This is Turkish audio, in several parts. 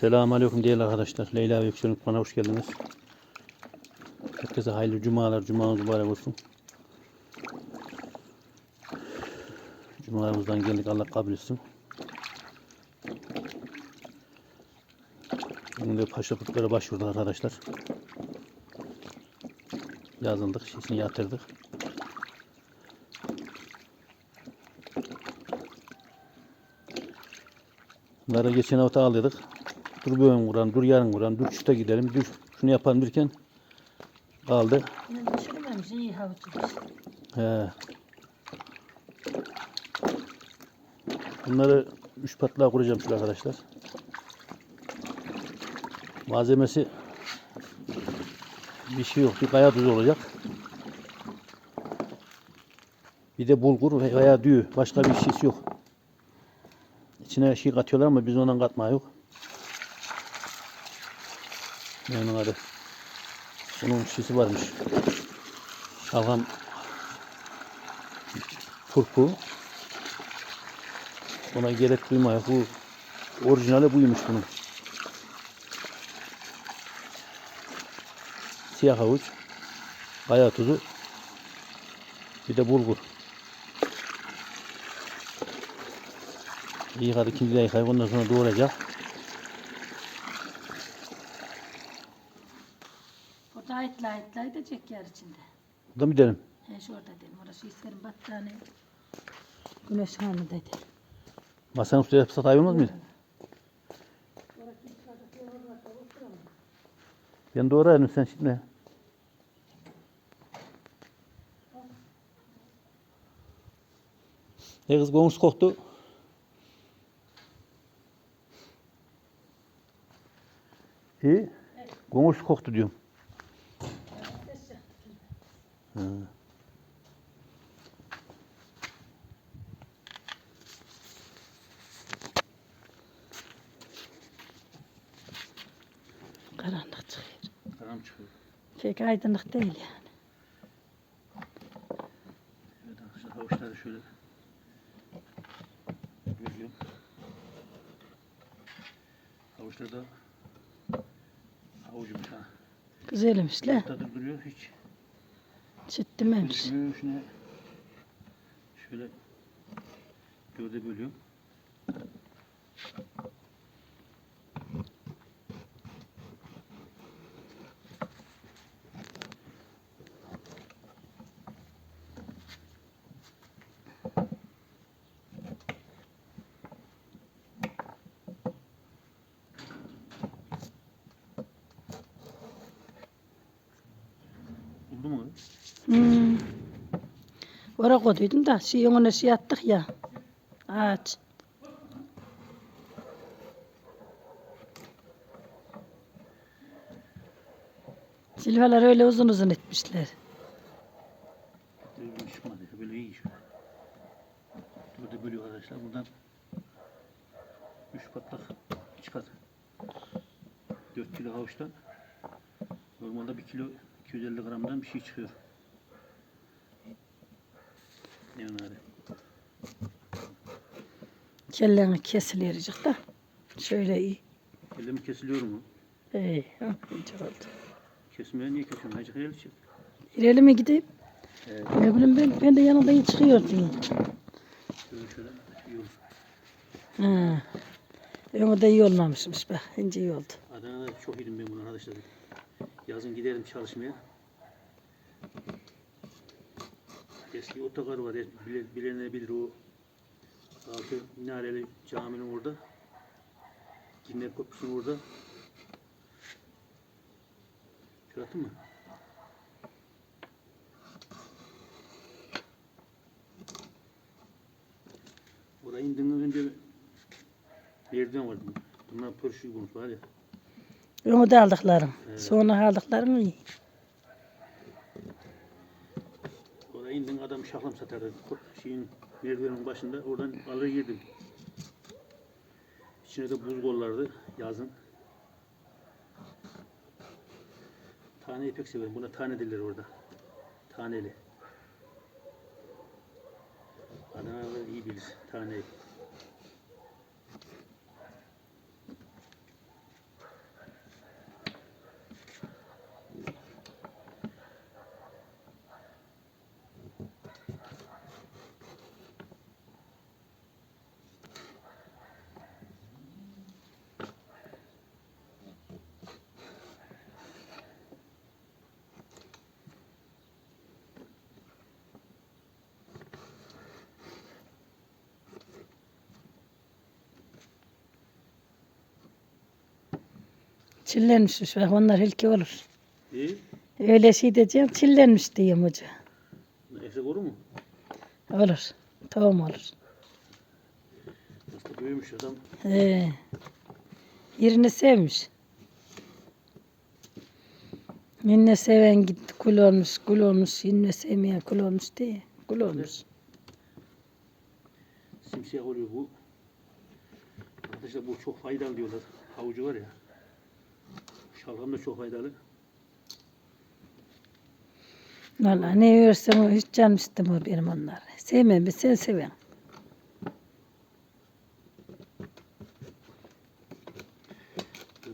Selamun Aleyküm değerli arkadaşlar. Leyla ve Yüksel Mutfağı'na hoş geldiniz. Herkese hayırlı cumalar, cumanız mübarek olsun. Cumalarımızdan geldik, Allah kabul etsin. Bugün de paşa putlara başvurduk arkadaşlar. Yazıldık, şişini yatırdık. Bunları geçen hafta aldık. Dur bugün vuran, dur yarın vuran, dur şuta gidelim, dur şunu yapalım derken kaldı. Yine de çürümemiş, iyi havuçmuş. He. Bunları üç patlağa kuracağım şöyle arkadaşlar. Malzemesi bir şey yok. Bir kaya tuzu olacak. Bir de bulgur ve- veya düğü. Başka bir şeysi yok. İçine şey katıyorlar ama biz ondan katma yok. Yani hadi. Bunun şişi varmış. Şalgam turpu. Ona gerek duymuyor. Bu orijinali buymuş bunun. Siyah havuç, kaya tuzu, bir de bulgur. Yıkadık, ikinci de yıkayıp ondan sonra doğrayacak. Ayıtla ayıtla edecek yer içinde. Buradan gidelim. He şurada dedim. Orası isterim battaniye. Güneş hanı dedi. Masanın üstüne yapsak daha iyi olmaz mıydı? Ben doğrarım sen şimdi. Ne kız konuş koktu. İyi. Konuş koktu diyorum. Ha. Karanlık çıkıyor. Karam çıkıyor. Pek aydınlık değil yani. Evet arkadaşlar havuçları şöyle görüyorum. Havuçlar da havucumuş ha. Güzelmiş la. Tadı duruyor hiç. Düşmüyor şuna. Şöyle dörde bölüyorum. Oldu mu? Hmm. Oraya koyduydum da şey ona şey attık ya. Ağaç. Silvalar öyle uzun uzun etmişler. Böyle bir çıkmadı. Böyle iyi şu. Burada bölüyor arkadaşlar. Buradan 3 patlak çıkar. 4 kilo havuçtan normalde 1 kilo 250 gramdan bir şey çıkıyor. Yani hadi. Kelleni kesilecek da. Şöyle iyi. Elimi kesiliyor mu? İyi. ha, iyice oldu. Kesmeye niye kesiyorsun? Hacı hayal için. İleri mi gideyim? Evet. Ne bileyim ben, ben de yanında çıkıyordum. Şöyle şöyle. Ha. Ama da iyi olmamışmış bak. İnce iyi oldu. Adana'da çok yedim ben bunu arkadaşlar. Yazın giderim çalışmaya. Eski otogar var. Bilen, bilenler bilir o altı minareli caminin orada. Cinnet Köprüsü'nün orada. Şuratın mı? Oraya indiğinden önce merdiven vardı. Bunlar pörşü bulmuş var ya. Onu da aldıklarım. Evet. Sonra aldıklarım iyi. Oraya indin adam şahlam satardı. Şeyin merdivenin başında oradan alır girdim. İçine de buz kollardı yazın. Taneyi pek severim. Buna tane derler orada. Taneli. Adanalılar iyi bilir taneyi. Çillenmişmiş bak onlar hilki olur. İyi. Öyle şey diyeceğim çillenmiş diyeyim hoca. Eksik olur mu? Olur. Tohum olur. Nasıl büyümüş adam. He. Yerini sevmiş. Yine seven gitti kul olmuş, kul olmuş, yine sevmeyen kul olmuş diye. Kul olmuş. Simsiyah oluyor bu. Arkadaşlar bu çok faydalı diyorlar. Havucu var ya. Şalgam da çok faydalı. Vallahi ne yiyorsam o hiç canım istemiyor benim onları. Sevmem ben sen seven.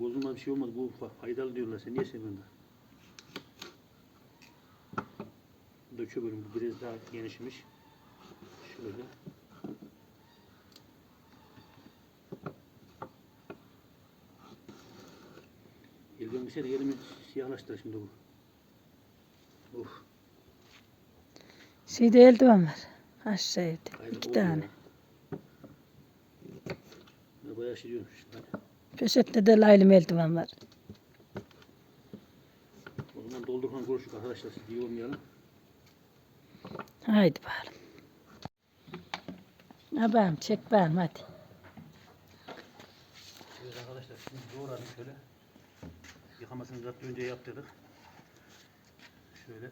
Bozulma bir şey olmaz. Bu fa- faydalı diyorlar. Sen niye sevmiyorsun da? Bu da çöp bölüm. Bu biraz daha genişmiş. Şöyle. Bir şey de elimi siyahlaştır şimdi bu. Of. Şeyde eldiven var. Aşağı evde. Kaydı İki tane. ya. Bayağı şey diyormuş. Hadi. Poşette de laylım eldiven var. O zaman doldurkan konuştuk arkadaşlar. Siz iyi olmayalım. Haydi bakalım. Bağım çek bağım hadi. Evet arkadaşlar şimdi doğradık şöyle. Yıkamasını zaten önce yaptırdık. Şöyle.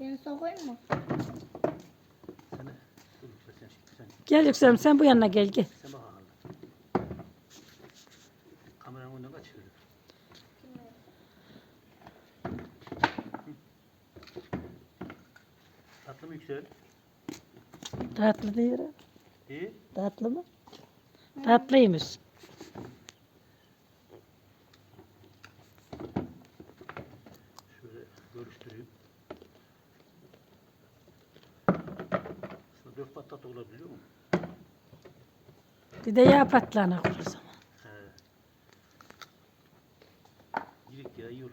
Beni sokayım mı? Sen dur sen sen Gel Yüksel'im sen bu yanına gel gel. sen bak bakalım. Kameranın önünden kaç şöyle. Tatlı mı yüksel? Tatlı değil. İyi. Tatlı mı? Tatlıymış. Şöyle görüştüreyim. Aslında dört patlat da olabiliyor mu? Bir de yağ patlağına kur o zaman. He. Girik ya iyi olur.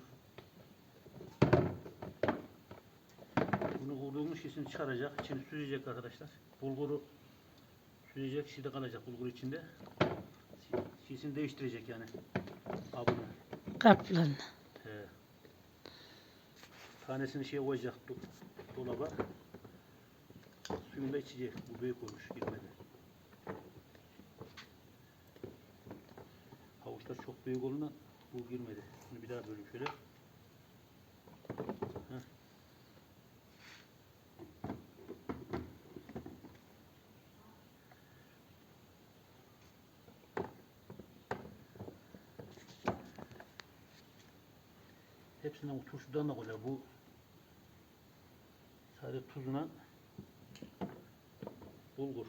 Bunu kurduğumuz şişini çıkaracak, içini süzecek arkadaşlar. Bulguru süzecek, şişede kalacak bulgur içinde. Şi- Şişini değiştirecek yani. Abını. Kaplarına. He. Tanesini şeye koyacak do- dolaba. Suyunu da içecek. Bu büyük olmuş girmedi. Havuçlar çok büyük olduğundan bu girmedi. Bunu bir daha böleyim şöyle. Heh. Hepsinden o turşudan da koyar. Bu sadece tuzuna bulgur.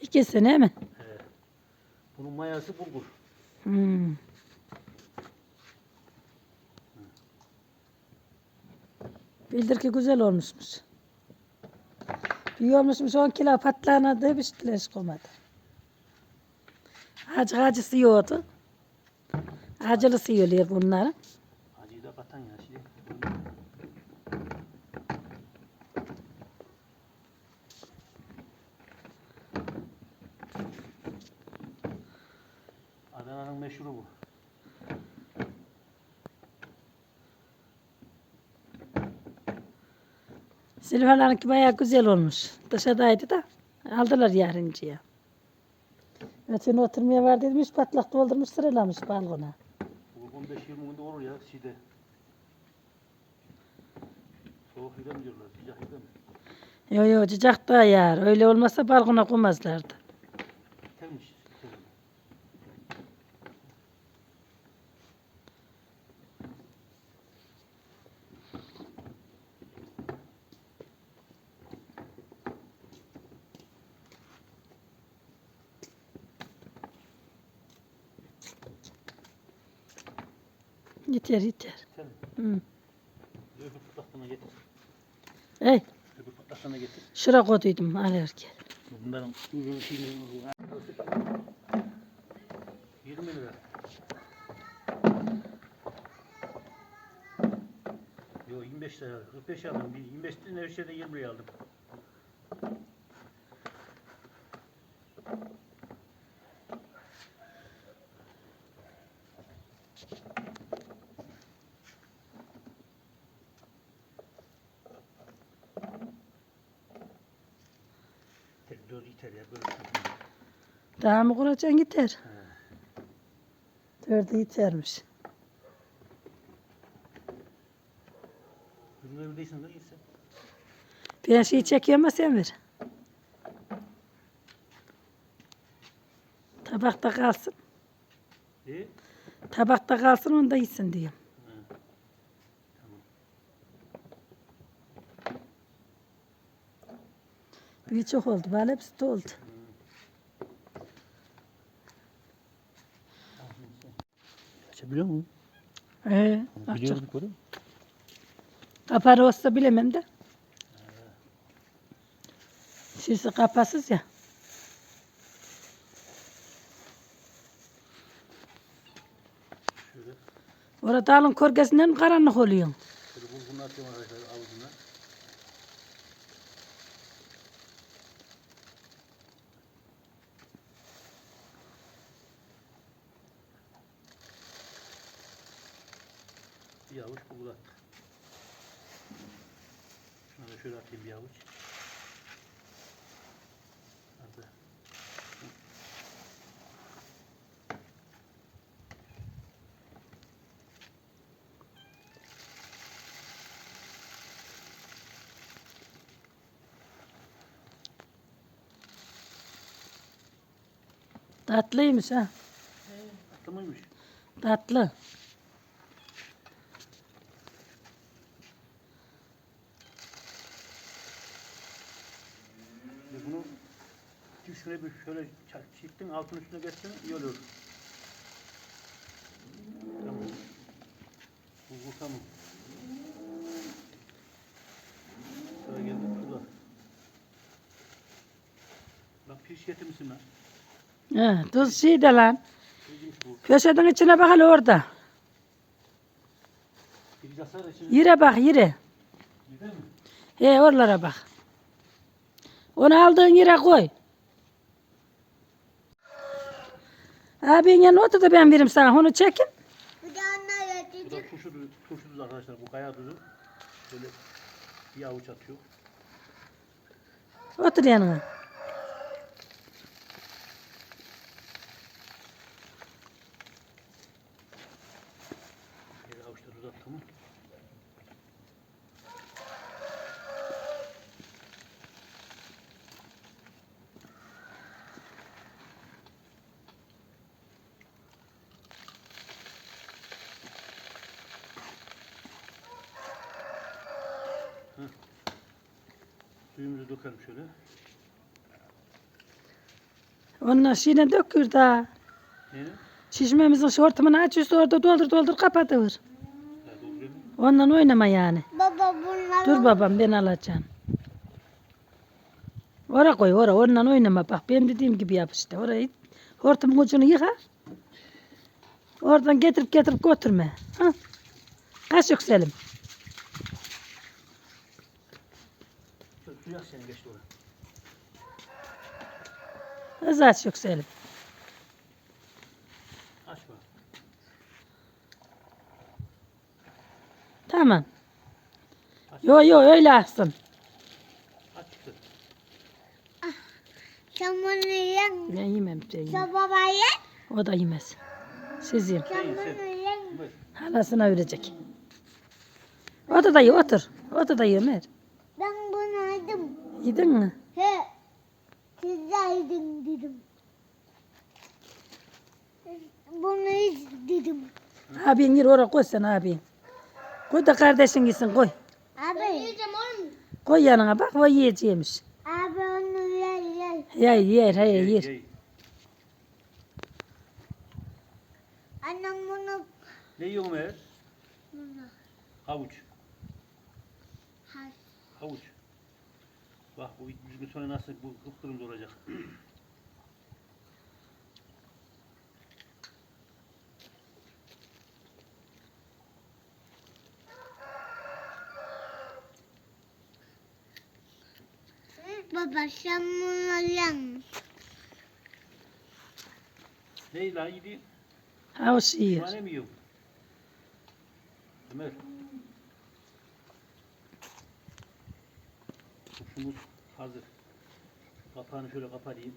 İkisini mi? Mayası bulgur. Hmm. Bildir ki güzel olmuşmuş. İyi olmuşmuş 10 kilo patlağına da bir şeyler koymadı. Acı acısı yiyordu. Acılısı yiyorlar bunları. Acıyı da katan ya şey. Adana'nın meşhuru bu. Silvalarınki bayağı güzel olmuş. Dışarıdaydı da aldılar yarıncıya. Ötün oturmaya var dedim üç patlak doldurmuş sıralamış balkona. Bu 15-20 günde olur ya şeyde. Soğuk filan mı diyorlar, sıcak filan mı? Yo yo cıcak da yağar. Öyle olmasa balkona koymazlardı. Yeter yeter. Hı. Öbür pıtlaklarına getir. Ey Öbür pıtlaklarına getir. koyduydum alerken. Bunların ürün şeyini 20 lira. Yo 25 lira. 45 aldım. Bir 25 lira her şeyde 20 liraya aldım. Yeter ya. Böyle tutma. Daha mı kuracaksın yeter. Dördü yetermiş. Kızın evdeysen de iyisi. Ben şey çekiyorum ama sen ver. Tabakta kalsın. İyi. Tabakta kalsın onu da yesin diyorum. Bir çok oldu. Bana hepsi de oldu. Açabiliyor musun? Ee, böyle. Kapalı olsa bilemem de. Şişi kapasız ya. Orada alın korkesinden mi karanlık oluyor? Atıyorum arkadaşlar avucuna. Bir avuç bulgur attık. Şuna da şöyle atayım bir avuç. Hadi. Tatlıymış ha. Tatlı mıymış? Tatlı. Ve bunu üstüne bir şöyle çittin altın üstüne geçsin iyi olur. Tamam. Bulgur tamam. Şöyle geldim şurada. Bak piş getirmişsin lan. Ha, tuz şey de lan. Bu. Köşenin içine bak hele orada. Yere bak yere. He oralara bak. Onu aldığın yere koy. Abin yanına otur da ben veririm sana. Onu çekin. Bir de onlara Bu da turşu, turşu tuzu arkadaşlar. Bu kaya tuzu. Böyle bir avuç atıyor. Otur yanına. Bir avuçta tuz attım mı? Heh. Suyumuzu dökelim şöyle. Onunla şeyle dökür da. Neyini? Şişmemizin şortumunu aç üstü orada doldur doldur mı? Ondan oynama yani. Baba bunlar Dur babam ben alacağım. Ora koy ora ondan oynama bak benim dediğim gibi yap işte orayı hortumun ucunu yıka. Oradan getirip getirip götürme. Ha? Kaşık Selim. Şöyle suyu ak senin Hız aç yok Selim. Aç bak. Tamam. Yo yo öyle aksın. Aç çıktı. sen bunu yen. Ben yemem sen yeme. Sen baba yen. O da yemez. Siz yiyin. Sen Yiyin, bunu. Buyur. Halasına verecek. Otur da ye otur. Otur da ye Ömer. Ben bunu yedim. Yedin mi? Yedin dedim. Bunu hiç dedim. Abin yer oraya koy sen abin. Koy da kardeşin gitsin koy. Abi. Ben yiyeceğim oğlum. Koy yanına bak o yiyeceğimiş. Abi onu yer yer. Yer yer he Ye, yer. ye. Annem bunu Ne yiyorsun Ömer? bunu. Havuç. Ha. Havuç. Bak bu bir sonra nasıl bu kıpkırmızı olacak. Baba sen bunu yen. Ne la yedi? Havuç yiyor. Tane mi yiyorsun? Ömer. Turşumuz hazır. Kapağını şöyle kapatayım.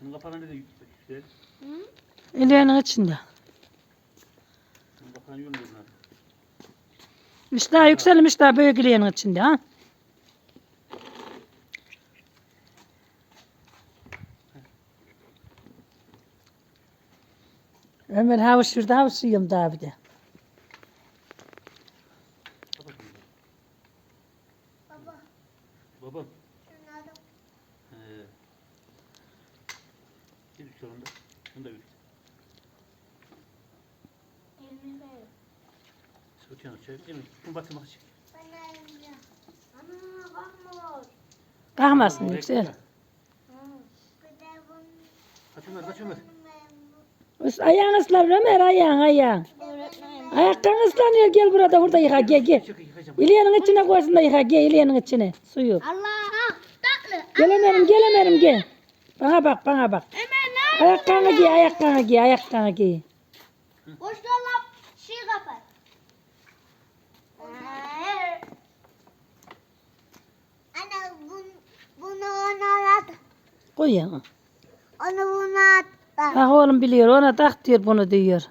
Bunun kapağını nerede yüksel? İleğinin içinde. Bunun kapağını yolluyor bunlar. İşte daha yükselmiş daha büyük ileğinin içinde ha. Ömer havuç şurada havuç yiyorum daha bir de. Kapat bunu. Baba Babam. şunları He. Bir yüksel onda. Bunu da yüksel. elini ver. Sıvıt yanı çevir. Emin. Şunu batırmak için. Bana elini. Ana bakma. Oraya yüksel. Kaç Ömer kaç Ömer. Ayağın ıslar Ömer ayağın ayağın. Ayakların ıslanıyor gel burada burada yıka gel gel. İleğinin içine koysun da yıka gel ileğinin içine suyu. Allah tatlı. Gel Ömer'im gel Ömer'im gel. Bana bak bana bak. Ömer ne? Ayaklarını giy ayaklarını giy ayaklarını giy. Boş dolap şey kapat. Ana bunu, bunu ona at. Koy ya. Onu buna at. Bak oğlum biliyor ona tak diyor bunu diyor.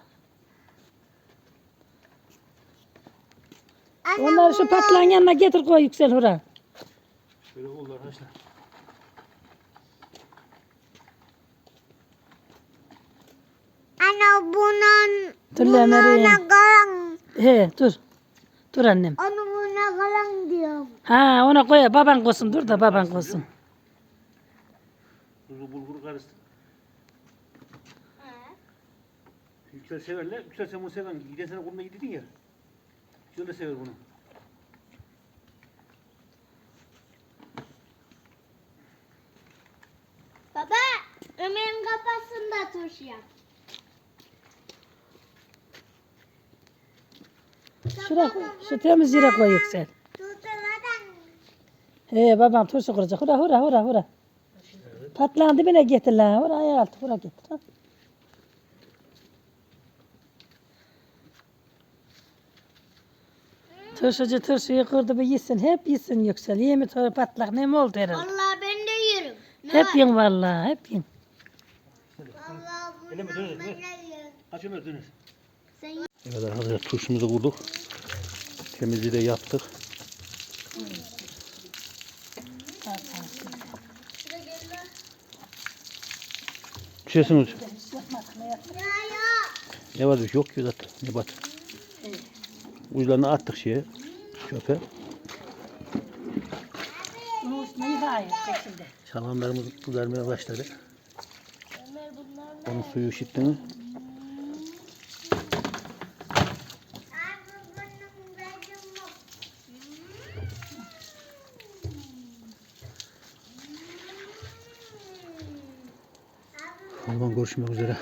Ana Onları şu patlağın yanına getir koy yüksel hura. Şöyle oldu arkadaşlar. Ana bunun Dur buna Meryem. kalan. He dur. Dur annem. Onu buna kalan diyorum. Ha ona koy baban koysun dur da baban koysun. Tuzu bulguru karıştır. Yüksel severler. Yüksel sen bunu seven. Giden sene koluna gidin ya. Yüksel de sever bunu. Baba Ömer'in kafasında turşu yap. Şura şu temiz yere koy yüksel. Tutamadan. He babam turşu kuracak. Hura hura hura hura. Patlağın dibine getir lan. Hura ayağı altı hura getir. Ha. Turşucu turşuyu kurdu bir yesin. Hep yesin yüksel. Yemi sonra patlak ne mi oldu herhalde? Allah ben de yerim. Hep yiyin vallahi hep yiyin. Allah bunu Eleme dönür. ben dönür. de yerim. Kaç dönür. Sen Evet arkadaşlar turşumuzu kurduk. Temizliği de yaptık. Bir şey sınır. Ya ya. Ne var şey yok ki zaten. Ne bat. Uçlarını attık şeye. Çöpe. Bunun üstüne yıkayın şekilde. Şalgamlarımız kızarmaya başladı. Onun suyu? Abi bunun benim yok. O zaman görüşmek üzere.